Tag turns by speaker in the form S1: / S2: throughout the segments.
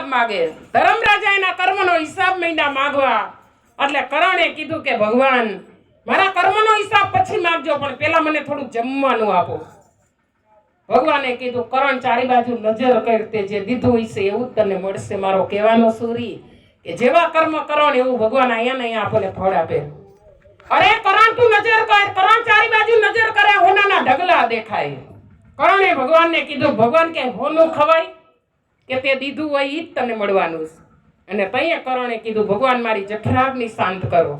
S1: હિસાબ માગે. ધર્મરાજા એના કર્મનો હિસાબ માંડ્યા માગવા. એટલે કરણે કીધું કે, ભગવાન, મારા કર્મનો હિસાબ પછી માગજો, પણ પેલા મને થોડું જમવાનું આપો. ભગવાને કીધું, કરણ, ચારી બાજુ નજર કરતે જે દીધું હશે, એવું જ તને મળશે. મારો કહેવાનો સુરી કે, જેવા કર્મ કરણ એવું ભગવાન અહીંયા અહીંયા આપણને ફળ આપે. અરે, કરણ, તું નજર કર. કરણ ચારી બાજુ નજર કરે, હોનાના ઢગલા દેખાય. કરણે ભગવાનને કીધું, ભગવાન કે, હોનું ખવાય? કે તે દીધું હોય એ જ તને મળવાનું છે. અને તઈએ કરણે કીધું, ભગવાન મારી જઠરાગની શાંત કરો.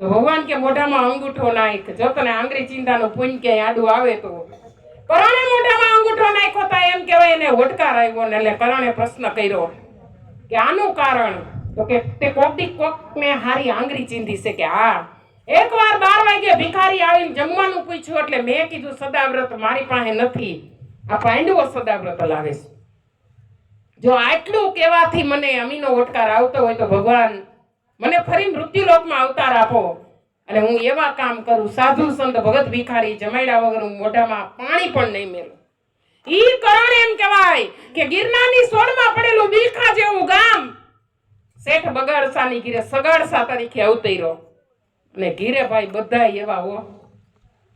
S1: તો ભગવાન કે મોઢામાં અંગૂઠો નાખ. જો તને આંગળી ચિંતાનું પુંજ કે આડું આવે તો. કરણે મોઢામાં અંગૂઠો નાખ્યો તા એમ કહેવાય એને હોટકાર આવ્યો ને એટલે કરણે પ્રશ્ન કર્યો કે આનું કારણ? તો કે તે કોક મેં હારી આંગળી ચીંધી છે કે હા. એકવાર બાર વાગે ભિખારી આવીને જમવાનું પૂછ્યું એટલે મેં કીધું, સદાવ્રત મારી પાસે નથી. આ પાંડવો સદાવ્રત લાવે છે. જો આટલું કહેવાથી મને અમીનો ઓટકાર આવતો હોય તો ભગવાન મને ફરી મૃત્યુલોકમાં અવતાર આપો. અને હું એવા કામ કરું, સાધુ સંત ભગત ભિખારી જમાડ્યા વગર હું મોઢામાં પાણી પણ નહીં મેલું. ઈ કરણ એમ કહેવાય કે ગિરનારની સોળમાં પડેલું બિલખા જેવું ગામ શેઠ બગાડસાની ગીરે સગાડસા તરીકે અવતર્યો. અને ગીરે ભાઈ બધા એવા હો.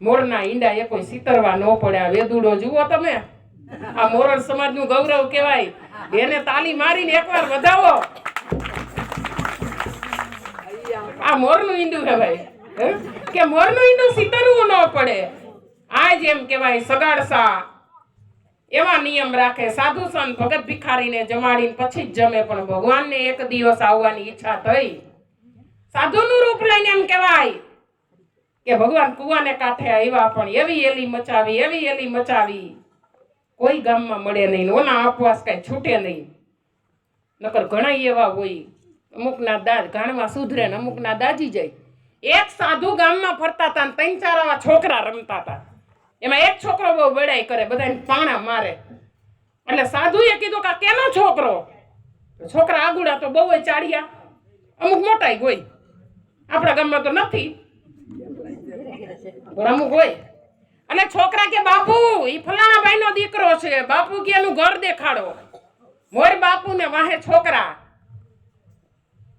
S1: મોરના ઈંડા એ કોઈ સિતરવા ન પડ્યા વેદુડો જુઓ તમે. આ મોરલ સમાજનું ગૌરવ કહેવાય. એને તાલી મારીને એકવાર વધાવો. આ મોરનું ઈંડું કહેવાય? કે મોરનું ઈંડું સીતરવું ન પડે. આ જ એમ કહેવાય સગાડસા. એવા નિયમ રાખે. સાધુ સંત ભગત ભિખારીને જમાડીને પછી જ જમે, પણ ભગવાનને એક દિવસ આવવાની ઈચ્છા થઈ. સાધુનું રૂપ લઈને એમ કહેવાય કે ભગવાન કુવાને કાંઠે આવ્યા, પણ એવી એલી મચાવી, એવી એલી મચાવી. કોઈ ગામમાં મળે નહીં ઓના આપવાસ કાંઈ છૂટે નહીં. નકર ઘણા એવા હોય, અમુકના દાદ ગાણમાં સુધરે ને અમુકના દાજી જાય. એક સાધુ ગામમાં ફરતા હતા ને ત્રણ ચાર આવા છોકરા રમતા હતા એમાં એક છોકરો બહુ બડાઈ કરે, બધાને પાણા મારે. એટલે સાધુએ કીધું કે કેનો છોકરો? છોકરા આગુડા તો બહુ ચાડ્યા અમુક મોટાઈ હોય. આપણા ગામમાં તો નથી. અમુક હોય. અને છોકરા કે, બાપુ એ ફલાણા ભાઈ નો દીકરો છે. બાપુ કે, એનું ઘર દેખાડો. મોર બાપુ ને વાહે છોકરા.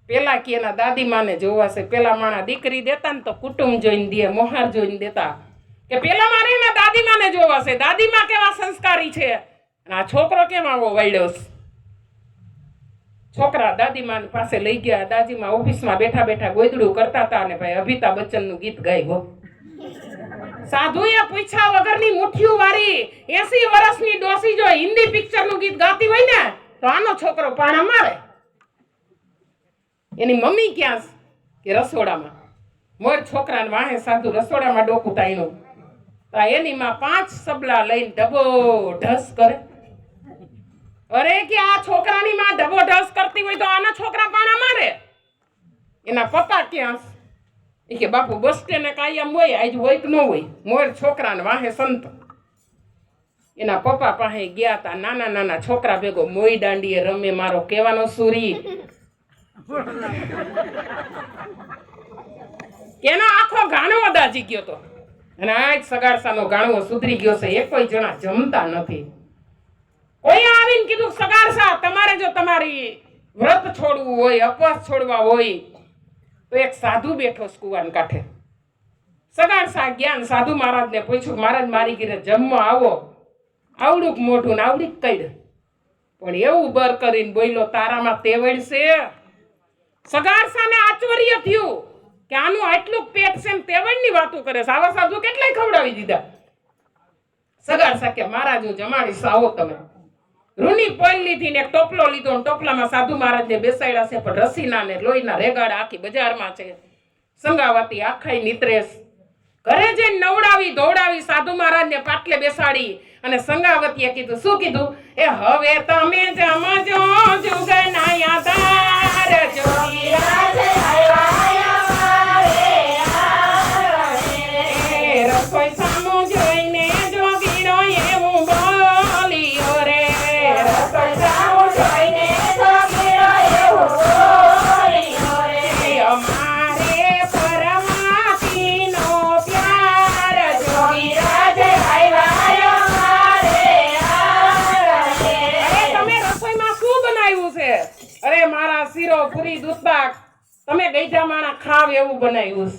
S1: પેલા કે, એના દાદી માને જોવાશે પેલા માણા દીકરી દેતા ને તો કુટુંબ જોઈને દે, મોહાર જોઈને દેતા. કે પેલા મારે એના દાદી માને જોવાશે દાદી માં કેવા સંસ્કારી છે? અને આ છોકરો કેમ આવો વળ્યો? છોકરા દાદીમાની પાસે લઈ ગયા. દાદીમાં ઓફિસમાં બેઠા બેઠા ગોદડું કરતા હતા અને ભાઈ અભિતા બચ્ચનનું ગીત ગાય ગો. સાધુએ પૂછ્યા વગરની મુઠ્ઠીઓ વાળી 80 વર્ષની ડોસી જો હિન્દી પિક્ચરનું ગીત ગાતી હોય ને, તો આનો છોકરો પાણા મારે. એની મમ્મી ક્યાં કે રસોડામાં. મોર છોકરાને વાહે સાધુ રસોડામાં ડોકું તાયણું. તો એની માં પાંચ સબલા લઈને ડબો ઢસ કરે. અરે કે આ છોકરાની માં ડબો ઢસ કરતી હોય તો આના છોકરા પાણા મારે? એના પપ્પા ક્યાં ઈ કે, બાપુ, બસ સ્ટેન્ડ કાયમ હોય, આજ હોય કે ન હોય? મોર છોકરાને વાહે સંત. એના પપ્પા પાસે ગયા હતા નાના નાના છોકરા ભેગો, મોઈ દાંડીએ રમે, મારો કહેવાનો સુરી. એનો આખો ગાણો દાજી ગયો તો. અને આજ સગારસાનો ગાણવો સુધરી ગયો છે એ કોઈ જણા જમતા નથી. કોઈ આવીને કીધું સગારસા તમારે જો તમારી વ્રત છોડવું હોય અપવાસ છોડવા હોય તો એક સાધુ બેઠો કુવાન કાંઠે. સગાડસા જ્ઞાન સાધુ મહારાજને પૂછ્યું, મહારાજ, મારી ઘરે જમવા આવો. આવડુંક મોઢું ને આવડીક કઈડ. પણ એવું બર કરીને બોલ્યો, તારામાં તેવડ છે. સગાડસાને આશ્ચર્ય થયું કે આનું આટલું પેટ છે તેવડની વાતો કરે છે. આવા સાધુ કેટલાય ખવડાવી દીધા? સગાડસા કે, મહારાજ, હું જમાડીશ, આવો તમે. રૂની પોઈલ લીધી ને ટોપલો લીધો ને ટોપલામાં સાધુ મહારાજને બેસાડ્યા છે, પણ રસીના ને લોહીના રેગાડા આખી બજારમાં છે. સંગાવાતી આખાઈ નીતરેશ ઘરે જઈને નવડાવી દોડાવી સાધુ મહારાજને પાટલે બેસાડી અને સંગાવતીએ કીધું, શું કીધું? એ હવે તમે જમજો જુગના યાદાર જોગી બનાવ્યું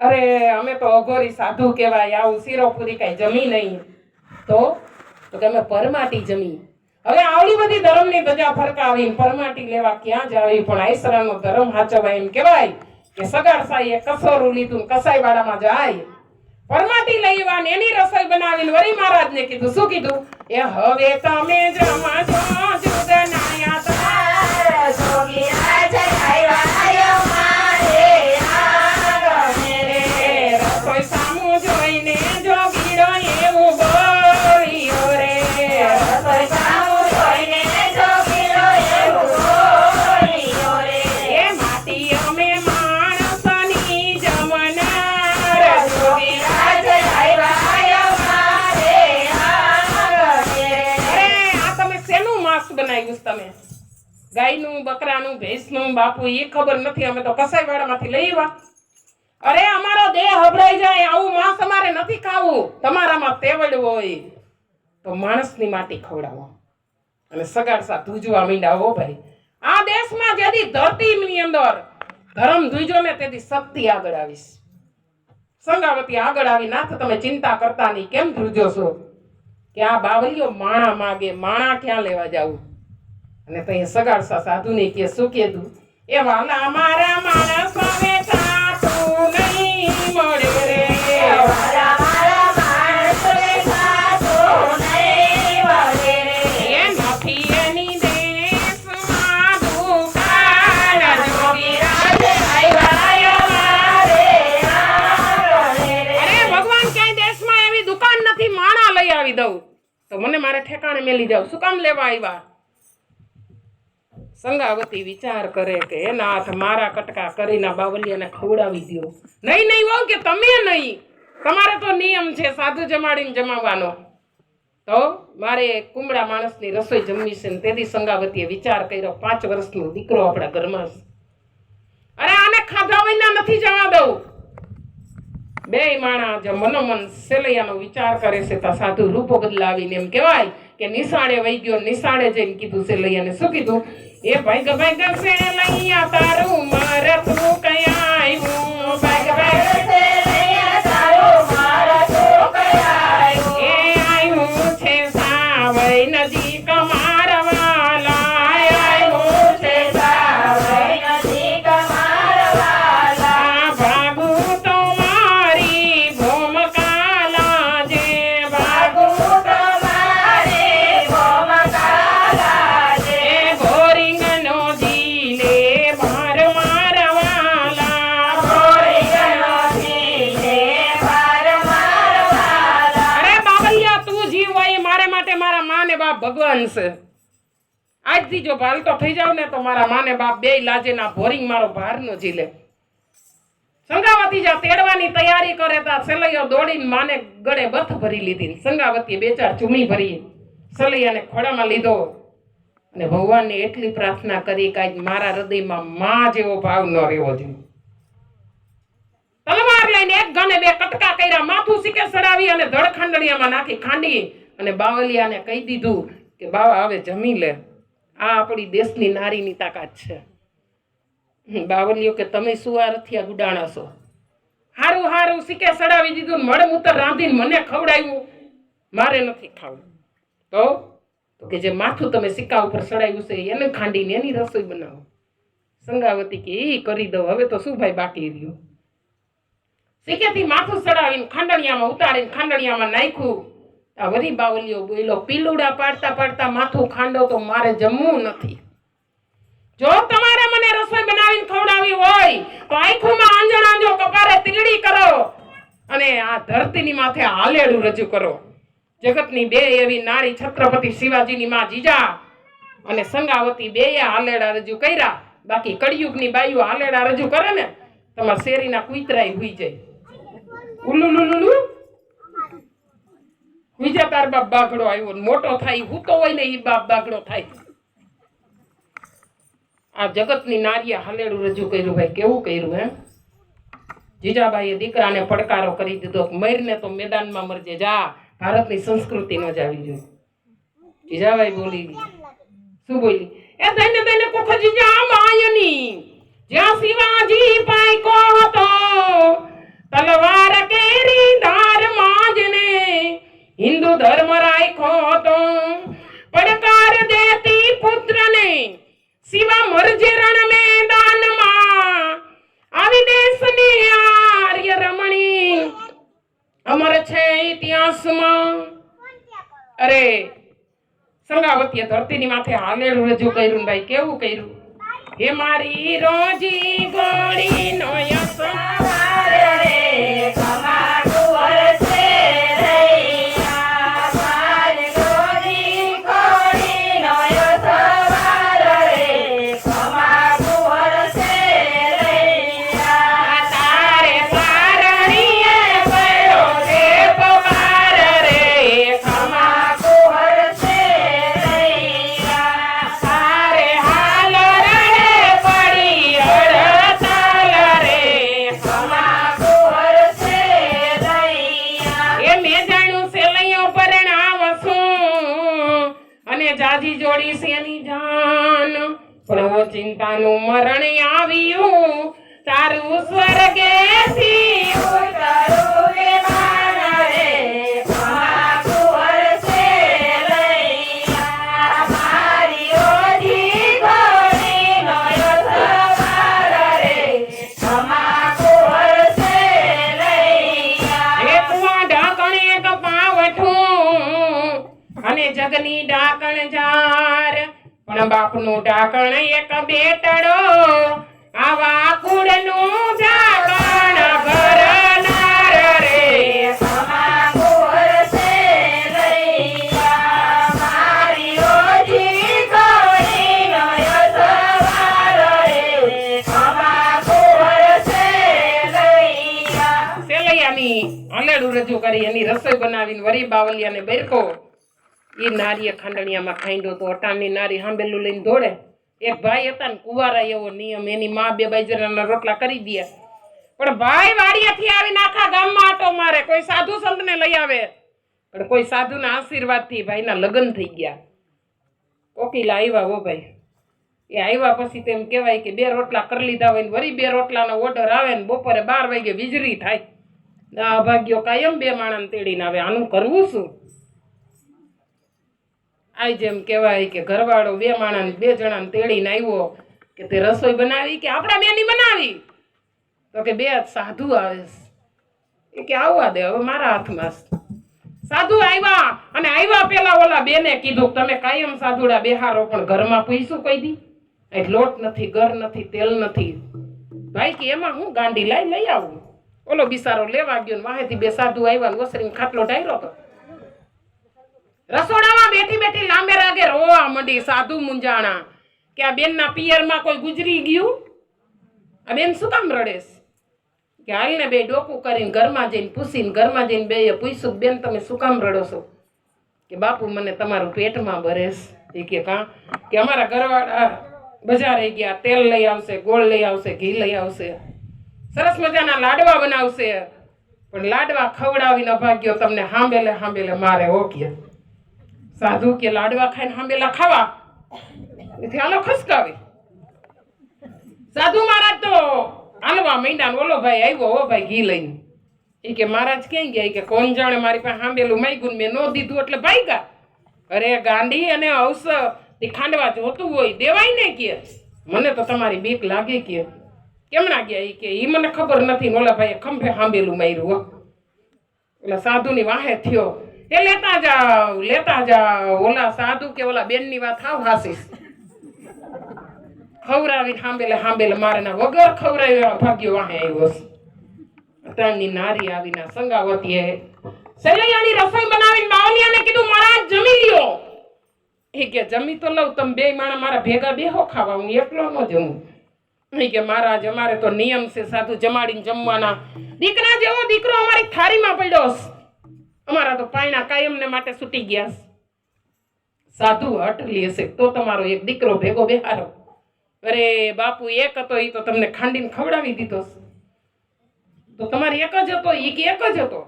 S1: અરે, અમે તો અઘોરી સાધુ કહેવાય, આવું શીરો પૂરી કઈ જમી નહીં. તો તો કે અમે પરમાટી જમી. હવે આવડી બધી ધર્મની ધજા ફરકાવી પરમાટી લેવા ક્યાં જાવી? પણ આઈસરાનો ધર્મ હાચવાય એમ કહેવાય કે સગાડસાઈએ કસોરું લીધું કસાઈવાડામાં જાય. પરમાટી લઈ એની રસોઈ બનાવીને વરી મહારાજને કીધું, શું કીધું? એ હવે તમે જમા જુદનાયા ગાયનું, બકરાનું, ભેંસનું બાપુ એ ખબર નથી, અમે તો કસાઈવાડામાંથી લઈ આવ્યા. અરે, અમારો દેહ હભરાઈ જાય, આવું માંસ અમારે નથી ખાવું. તમારામાં તેવડ હોય તો માણસની માટી ખવડાવો. અને સગાડસા ધૂજવા મીંડા હો ભાઈ. આ દેશમાં જેથી ધરતીની અંદર ધર્મ ધૂજો ને તેથી શક્તિ આગળ આવીશ. સંગાવતી આગળ આવી નાથ તમે ચિંતા કરતા નહીં. કેમ ધ્રુજો છો? કે આ બાવલીઓ માણા માગે, માણા ક્યાં લેવા જાવું અને તઈ સગાડસા સાધુને કે શું કીધું એ વાલા મારા માણસ હવે સાતું નહીં મળે રે. એ નથી એની દેશમાં દુકાન જોગીરાજ આવ્યા મારે. અરે ભગવાન ક્યાંય દેશમાં એવી દુકાન નથી માણા લઈ આવી દઉં. તો મને મારે ઠેકાણે મેલી જાવ શું કામ લેવા આવ્યા? સંગાવતી વિચાર કરે કે એ નાથ, મારા કટકા કરીને બાવલિયાને ખવડાવી દો નહીં નહીં હોવ કે તમે નહીં. તમારે તો નિયમ છે સાધુ જમાડીને જમાવાનો તો મારે કુમળા માણસની રસોઈ જમવી છે ને તેથી સંગાવતીએ વિચાર કર્યો, પાંચ વર્ષનો દીકરો આપણા ઘરમાં અરે આને ખાધા વિના નથી જવા દઉં. બે માણા જે મનોમન સેલૈયાનો વિચાર કરે છે તો સાધુ રૂપો બદલાવીને એમ કહેવાય કે નિશાળે વહી ગયો, નિશાળે જઈને કીધું સેલૈયાને, શું કીધું? એ ભાઈ ભાઈ સેલૈયા તારું મરતું કયા આવ્યું ભાઈ ભાઈ ભગવાન આજથી જો ભાલતો થઈ જાવ ને તો મારા માને બાપ બે લાજે ના ભોરિંગ મારો ભાર નો ઝીલે. સંગાવતી જા તેડવાની તૈયારી કરે તા સલૈયો દોડીને માને ગળે બથ ભરી લીધી. સંગાવતીએ બે ચાર ચૂમી ભરી. સલૈયાને ખોડામાં લીધો. અને ભગવાનને એટલી પ્રાર્થના કરી કે આજ મારા હૃદયમાં માં જેવો ભાવ ન રહેવો જોઈએ તલવાર લઈને એક ગણે બે કટકા કર્યા. માથું સીકે સડાવી અને ધડખંડળિયામાં નાખી ખાંડી અને બાવલિયાને કહી દીધું કે બાવા, હવે જમી લે. આ આપણી દેશની નારીની તાકાત છે. બાવલીઓ કે તમે શું આ રથિયા ગુડાણા છો? હારું હારું સીકે સડાવી દીધું મળે મૂતર રાંધીને મને ખવડાવ્યું. મારે નથી ખાવું. તો? કે જે માથું તમે સિક્કા ઉપર સડાવ્યું છે, એને ખાંડીને એની રસોઈ બનાવો. સંગાવતી કે એ કરી દઉં. હવે તો શું ભાઈ બાકી રહ્યું? સિક્કેથી માથું સડાવીને ખાંડણિયામાં ઉતારીને ખાંડણિયામાં નાખ્યું. વરી બાવલીઓ બોલો પીલુડા પાડતા પાડતા માથું ખાંડો તો મારે જમવું નથી. જો તમારે મને રસોઈ બનાવીને ખવડાવી હોય, તો આંખોમાં આંજણ આંજો કપારે તીગડી કરો અને આ ધરતીની માથે હાલેડું રજૂ કરો. જગતની બે એવી નારી છત્રપતિ શિવાજીની માં જીજા અને સંગાવતી બે હાલેડા રજૂ કર્યા. બાકી કળિયુગની બાઈઓ હાલેડા રજૂ કરે ને, તમારા શેરીના કુતરાય હુઈ જાય. ઉલુલુલુલુ. બીજા તાર બાપ બાગડો આવ્યો મોટો થાય, હૂતો હોય ને એ બાપ બાગડો થાય. આ જગતની નારીએ હાલેડું રજૂ કર્યું ભાઈ, કેવું કર્યું, હે? જીજાબાઈએ દીકરાને પડકારો કરી દીધો મરીને તો મેદાનમાં મરજે, જા, ભારતની સંસ્કૃતિ ન જાવી જોઈએ. જીજાબાઈ બોલી, શું બોલી? એ દઈને દઈને જીજા આમ આયની જ્યાં શિવાજી પાયકો હતો, તલવાર કે હિન્દુ ધર્મ રાખ્યો હતો. પડકાર દેતી પુત્રને શિવા મરજે રણ મેદાનમાં આવી દેશની આર્ય રમણી. અમર છે ઇતિહાસમાં. અરે, સંગાવતીએ ધરતીની માથે હાલેલું રજૂ કર્યું ભાઈ, કેવું કર્યું? હે મારી રોજી ગોળી નો યસવાર લૈયા એક ઢાકણે કપાવઠું અને જગની ડાકણ જાર પણ બાપનું ઢાંકણ એક બેટડો આવા કુળનું નું ભરનાર રે. રજૂ કરી એની રસોઈ બનાવીને વરી બાવલિયાને બેરકો. એ નારીએ ખાંડણિયામાં ખાંડ્યો તો અટાણની નારી હાંબેલું લઈને દોડે. એક ભાઈ હતા ને, કુવારા એવો નિયમ, એની મા બે બાજરાના રોટલા કરી દે. પણ ભાઈ વાડિયાથી આવીને આખા ગામમાં આટો મારે. કોઈ સાધુ સંતને લઈ આવે. પણ કોઈ સાધુના આશીર્વાદથી ભાઈના લગ્ન થઈ ગયા. કોકિલા આવ્યા હો ભાઈ. એ આવ્યા પછી તેમ કહેવાય કે બે રોટલા કરી લીધા હોય ને વળી બે રોટલાનો ઓર્ડર આવે ને બપોરે બાર વાગે વીજળી થાય. આ ભાગ્યો કાયમ બે માણસ તેડીને આવે. આનું કરવું શું? આ જેમ કહેવાય કે ઘરવાળો બે માણસ બે જણાને તેડીને આવ્યો કે તે રસોઈ બનાવી કે આપણા બેની બનાવી? તો કે બે સાધુ આવે એ કે આવવા દે, હવે મારા હાથમાં સાધુ આવ્યા અને આવ્યા પેલા ઓલા બેને કીધું તમે કાયમ સાધુડા બેહારો, પણ ઘરમાં પૈસું કહી દી? અહીં લોટ નથી, ઘર નથી, તેલ નથી. ભાઈ કે એમાં હું ગાંડી લઈ લઈ આવું? ઓલો બિસારો લેવા ગયો વાહેથી બે સાધુ આવ્યા ને ઓસરીને ખાટલો ઢાર્યો તો. રસોડામાં બેઠી બેઠી લાંબે રાગે રોવા મંડી, સાધુ મુંજાણા કે આ બેનના પિયરમાં કોઈ ગુજરી ગયું? આ બેન શું કામ રડેશ કે હાલને બે ડોકું કરીને ઘરમાં જઈને પૂછીને ઘરમાં જઈને બે પૂછ્યું, બેન, તમે શું કામ રડો છો? કે બાપુ મને તમારું પેટમાં ભરેશ એ કે, કાં? કે અમારા ઘરવાળા બજારે ગયા, તેલ લઈ આવશે, ગોળ લઈ આવશે, ઘી લઈ આવશે. સરસ મજાના લાડવા બનાવશે. પણ લાડવા ખવડાવીને ભાગ્યો તમને હાંબેલે હાંબેલે મારે ઓકીએ સાધુ કે લાડવા ખાઈને હામેલા ખાવા. એથી હાલો ખસકાવી. સાધુ મહારાજ તો હાલવા મહિના ઓલો ભાઈ આવ્યો, હો ભાઈ ઘી લઈને. એ કે મહારાજ ક્યાં ગયા? કે કોણ જાણે મારી પાસે હાંબેલું માગ્યું મેં ન દીધું એટલે ભાગ્યા. અરે ગાંડી અને અવસ તે ખાંડવા જોતું હોય, દેવાય ને કે? મને તો તમારી બીક લાગે કે. કેમણા ગયા? એ કે ઈ મને ખબર નથી ઓલા ભાઈએ ખંભે હાંબેલું માર્યું ઓલા સાધુની વાહે થયો. એ લેતા જાવ લેતા જાવ ઓલા સાધુ કે ઓલા બેનની વાત હાવ હાસીસ ખવરાવી હાંબેલે હાંબેલે મારે ના વગર ખવડાવ્યા ભાગ્યો વાહે આવ્યો. ત્રણની નારી આવીને એ સલૈયાની રસોઈ બનાવીને બાવલિયાને કીધું, મારા જમી લ્યો. એ કે, જમી તો લઉં, તમે બે માણા મારા ભેગા બેહો ખાવા, હું એકલો ન જમું. એ કે, મહારાજ, અમારે તો નિયમ છે, સાધુ જમાડીને જમવાના. દીકરા જેવો દીકરો અમારી થાળીમાં પડ્યો. અમારા તો પાયણા કાયમને માટે છૂટી ગયા. સાધુ અટલી હશે, તો તમારો એક દીકરો ભેગો બેહારો. અરે બાપુ, એક હતો એ તો તમને ખાંડીને ખવડાવી દીધો. તો તમારે એક જ હતો એ કે એક જ હતો.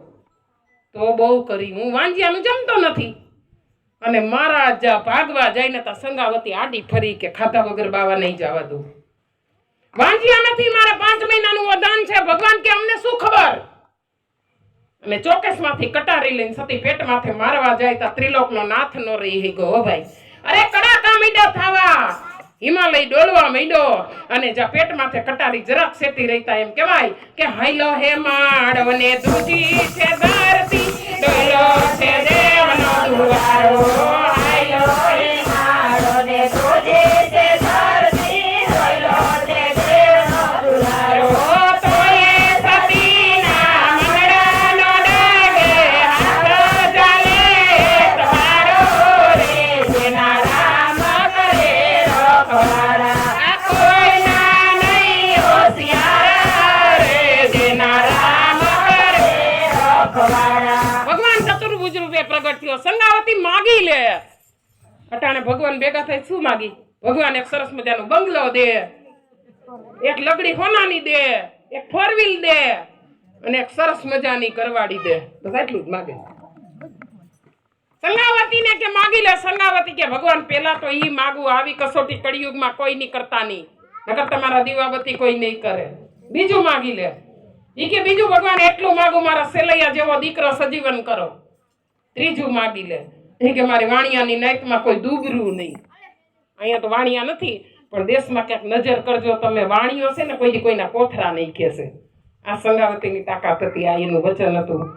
S1: તો બહુ કરી, હું વાંજિયાનું જમતો નથી. અને મારા જ ભાગવા જઈને તા સંગાવતી આડી ફરી કે ખાધા વગર બાવા નહીં જવા દઉં. વાંજિયા નથી, મારે પાંચ મહિનાનું વદાન છે. ભગવાન કે અમને અને ચોકેસમાંથી કટારી લઈને સતી પેટમાંથી મારવા જાય તા ત્રિલોકનો નાથ નો રહી હી ગો ભાઈ. અરે કડાકા મીડા થાવા. હિમાલય ડોલવા મીડો. અને જ્યાં પેટમાંથી કટારી જરાક સેતી રહેતા એમ કહેવાય કે હાઈલો હે માડવને દૂધી છે ધરતી. ડોલો છે દેવનો દુવારો. ભગવાન ભેગા થઈ શું માગી? ભગવાન એક સરસ મજાનો બંગલો દે, એક લગડી હોનાની દે, એક ફોર વ્હીલ દે અને એક સરસ મજાની કરવાડી દે. બસ એટલું જ માગે. સંગાવતીને કે માગી લે સંગાવતી કે ભગવાન પેલા તો ઈ માગું, આવી કસોટી કળિયુગમાં કોઈ નહીં કરતા નહીં. નકર તમારા દીવાવતી કોઈ નહીં કરે. બીજું માગી લે. ઈ કે બીજું ભગવાન, એટલું માગું મારા સેલૈયા જેવો દીકરો સજીવન કરો. ત્રીજું માગી લે. ઈ કે મારી વાણિયાની નાઈટમાં કોઈ દુબરું નહીં. અહીંયા તો વાણિયા નથી, પણ દેશમાં ક્યાંક નજર કરજો, તમે વાણીઓ છે ને કોઈ કોઈના કોથરા નહીં કહેશે આ સંગાવતીની તાકાત હતી, આ એનું વચન હતું.